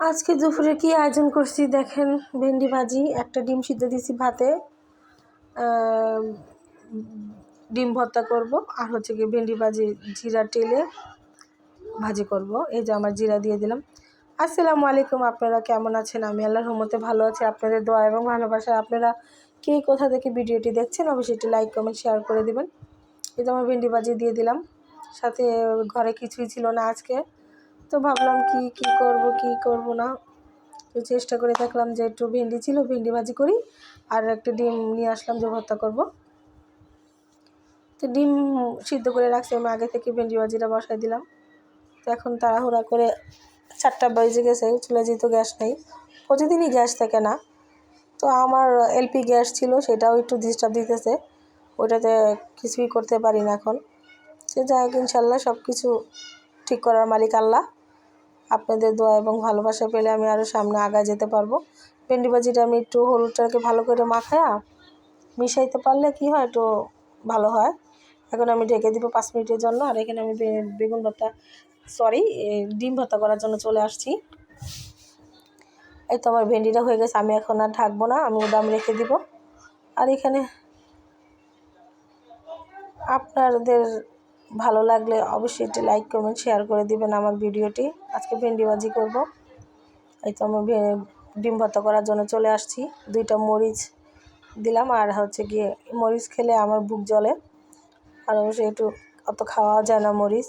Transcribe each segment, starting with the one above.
আজকে দুপুরে কি আয়োজন করছি দেখেন, ভেন্ডি ভাজি, একটা ডিম সিদ্ধ দিয়েছি ভাতে ডিম ভর্তা করব, আর হচ্ছে কি ভেন্ডি ভাজি, জিরা টেলে ভাজি করব। এই যে আমার জিরা দিয়ে দিলাম। আসসালামু আলাইকুম, আপনারা কেমন আছেন? আমি আল্লাহর রহমতে ভালো আছি। আপনাদের দোয়া এবং ভালোবাসা আপনারা কে কোথা থেকে ভিডিওটি দেখছেন, অবশ্যই একটি লাইক কমেন্ট শেয়ার করে দেবেন। এই যে আমার ভেন্ডি ভাজি দিয়ে দিলাম। সাথে ঘরে কিছুই ছিল না আজকে। তো ভাবলাম কি কি করব কি করব না। তো চেষ্টা করে দেখলাম যে একটু ভেন্ডি ছিল, ভেন্ডি ভাজি করি, আর একটা ডিম নিয়ে আসলাম যে ভর্তা করব। তো ডিম সিদ্ধ করে রাখছি, আমি আগে থেকে ভেন্ডি ভাজিটা বসাই দিলাম। তো এখন তাড়াহুড়া করে চারটা বেজে গেছে, চুলে যেহেতু গ্যাস নেই, প্রতিদিনই গ্যাস থাকে না। তো আমার এলপি গ্যাস ছিল, সেটাও একটু ডিস্টার্ব দিতেছে, ওটাতে কিছুই করতে পারি না এখন। সে যাই হোক, ইনশাল্লাহ সব কিছু ঠিক করার মালিক আল্লাহ। আপনাদের দোয়া এবং ভালোবাসা পেলে আমি আরও সামনে আগায় যেতে পারব। ভেন্ডি ভাজিটা আমি একটু হলুদটাকে ভালো করে মাখায়া মিশাইতে পারলে কি হয়, একটু ভালো হয়। এখন আমি ঢেকে দিব পাঁচ মিনিটের জন্য। আর এখানে আমি বেগুন ভর্তা সরি ডিম ভর্তা করার জন্য চলে আসছি। এই তো আমার ভেন্ডিটা হয়ে গেছে, আমি এখন আর ঢাকবো না, আমি দাম রেখে দিব। আর এখানে আপনাদের ভালো লাগলে অবশ্যই একটি লাইক কমেন্ট শেয়ার করে দিবেন আমার ভিডিওটি। আজকে ভেন্ডি ভাজি করব। এই তো আমি ডিম ভর্তা করার জন্য চলে আসছি। দুইটা মরিচ দিলাম আর হচ্ছে গিয়ে মরিচ খেলে আমার বুক জ্বলে। আর অবশ্যই একটু অত খাওয়া যায় না মরিচ।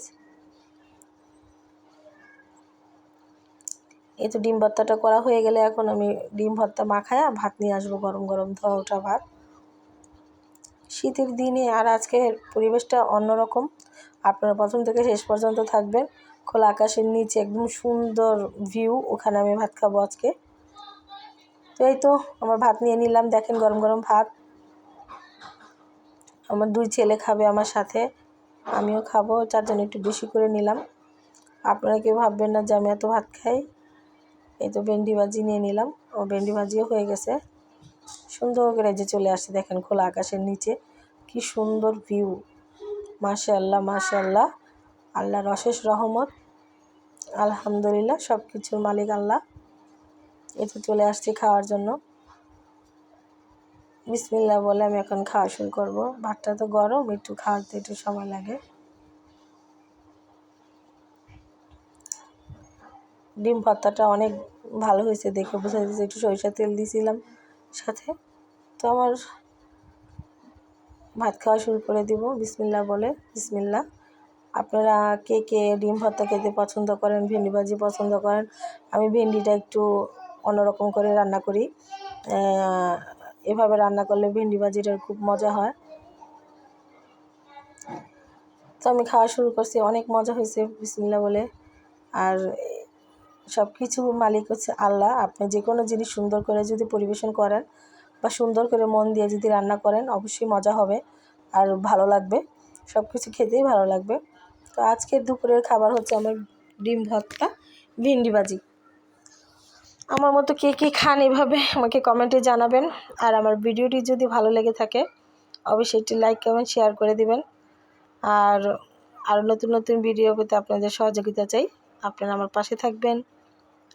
এই তো ডিম ভর্তাটা করা হয়ে গেলে এখন আমি ডিম ভর্তা মাখায়া ভাত নিয়ে আসব গরম গরম ধোয়া ওঠা ভাত। শীতের দিনে আর আজকের পরিবেশটা অন্যরকম। আপনারা প্রথম থেকে শেষ পর্যন্ত থাকবেন। খোলা আকাশের নিচে একদম সুন্দর ভিউ ওখানে আমি ভাত খাব আজকে। তো এই তো, আমার ভাত নিয়ে নিলাম। দেখেন গরম গরম ভাত। আমার দুই ছেলে খাবে আমার সাথে। আমিও খাব। চারজন একটু বেশি করে নিলাম। আপনারা কেউ ভাববেন না যে আমি এত ভাত খাই। এই তো ভেন্ডি ভাজি নিয়ে নিলাম। ও ভেন্ডি ভাজিও হয়ে গেছে। সুন্দর করে যে চলে আসছে, দেখেন খোলা আকাশের নিচে। কি সুন্দর ভিউ মাশাল্লাহ মাশাল্লাহ আল্লাহর অশেষ রহমত। আলহামদুলিল্লাহ সব কিছুর মালিক আল্লাহ। এতে চলে আসছি খাওয়ার জন্য। বিসমিল্লা বলে আমি এখন খাওয়া শুরু করব। ভাতটা তো গরম, একটু খাওয়াতে একটু সময় লাগে। ডিম ভর্তাটা অনেক ভালো হয়েছে দেখে বোঝা যাচ্ছে একটু সরিষার তেল দিয়েছিলাম সাথে। তো আমার ভাত খাওয়া শুরু করে দিব বিসমিল্লা বলে। বিসমিল্লা আপনারা কে কে ডিম ভর্তা খেতে পছন্দ করেন, ভেন্ডি ভাজি পছন্দ করেন, আমি ভেন্ডিটা একটু অন্যরকম করে রান্না করি। এভাবে রান্না করলে ভেন্ডি ভাজিটার খুব মজা হয়। তো আমি খাওয়া শুরু করছি, অনেক মজা হয়েছে বিসমিল্লা বলে। আর সব কিছু মালিক হচ্ছে আল্লাহ। আপনি যে কোনো জিনিস সুন্দর করে যদি পরিবেশন করেন বা সুন্দর করে মন দিয়ে যদি রান্না করেন, অবশ্যই মজা হবে আর ভালো লাগবে। সব কিছু খেতেই ভালো লাগবে। তো আজকের দুপুরের খাবার হচ্ছে আমার ডিম ভর্তা ভিন্ডি ভাজি। আমার মতো কে কে খান এভাবে আমাকে কমেন্টে জানাবেন। আর আমার ভিডিওটি যদি ভালো লেগে থাকে, অবশ্যই একটি লাইক কমেন্ট শেয়ার করে দিবেন। আর আরও নতুন নতুন ভিডিও পেতে আপনাদের সহযোগিতা চাই। আপনারা আমার পাশে থাকবেন।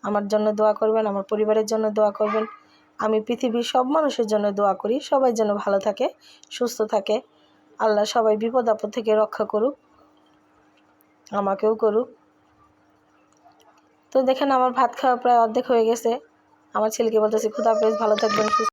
আমার জন্য দোয়া করবেন, আমার পরিবারের জন্য দোয়া করবেন। আমি পৃথিবীর সব মানুষের জন্য দোয়া করি, সবাই যেন ভালো থাকে, সুস্থ থাকে। আল্লাহ সবাই বিপদ আপদ থেকে রক্ষা করুক, আমাকেও করুক। তো দেখেন, আমার ভাত খাওয়া প্রায় অর্ধেক হয়ে গেছে। আমার ছেলেকে বলতেছি, খুদা হাফেজ, ভালো থাকবেন, সুস্থ